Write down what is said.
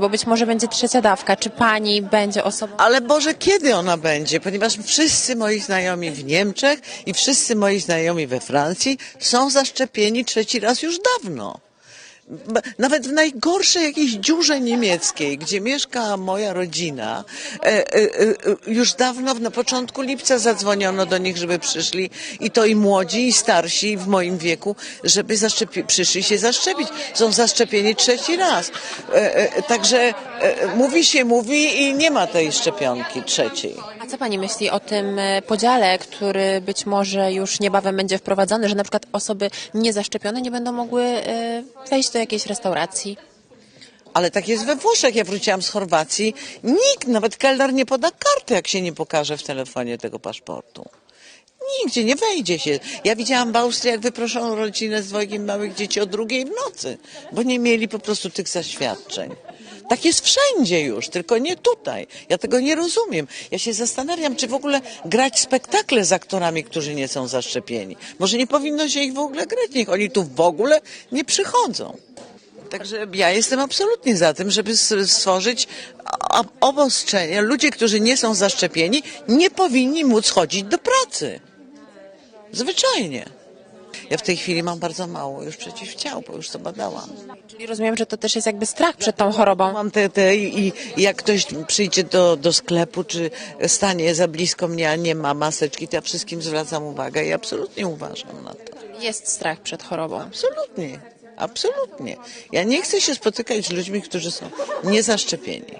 Bo być może będzie trzecia dawka. Czy pani będzie osobą... Ale Boże, kiedy ona będzie? Ponieważ wszyscy moi znajomi w Niemczech i wszyscy moi znajomi we Francji są zaszczepieni trzeci raz już dawno. Nawet w najgorszej jakiejś dziurze niemieckiej, gdzie mieszka moja rodzina, e, e, e, już dawno na początku lipca zadzwoniono do nich, żeby przyszli i to i młodzi, i starsi w moim wieku, żeby przyszli się zaszczepić. Są zaszczepieni trzeci raz. Także mówi się, mówi i nie ma tej szczepionki trzeciej. A co pani myśli o tym e, podziale, który być może już niebawem będzie wprowadzony, że na przykład osoby niezaszczepione nie będą mogły e, wejść do jakiejś restauracji? Ale tak jest we Włoszech. Ja wróciłam z Chorwacji. Nikt, nawet kelner nie poda karty, jak się nie pokaże w telefonie tego paszportu. Nigdzie nie wejdzie się. Ja widziałam w Austrii, jak wyproszono rodzinę z dwojgiem małych dzieci o drugiej w nocy, bo nie mieli po prostu tych zaświadczeń. Tak jest wszędzie już, tylko nie tutaj. Ja tego nie rozumiem. Ja się zastanawiam, czy w ogóle grać spektakle z aktorami, którzy nie są zaszczepieni. Może nie powinno się ich w ogóle grać, niech oni tu w ogóle nie przychodzą. Także ja jestem absolutnie za tym, żeby stworzyć o- obostrzenia. Ludzie, którzy nie są zaszczepieni, nie powinni móc chodzić do pracy. Zwyczajnie. Ja w tej chwili mam bardzo mało już przeciwciał, bo już to badałam. Czyli rozumiem, że to też jest jakby strach przed tą chorobą. Mam te, te i, i jak ktoś przyjdzie do, do sklepu, czy stanie za blisko mnie, a nie ma maseczki, to ja wszystkim zwracam uwagę i absolutnie uważam na to. Jest strach przed chorobą. Absolutnie. Absolutnie. Ja nie chcę się spotykać z ludźmi, którzy są niezaszczepieni.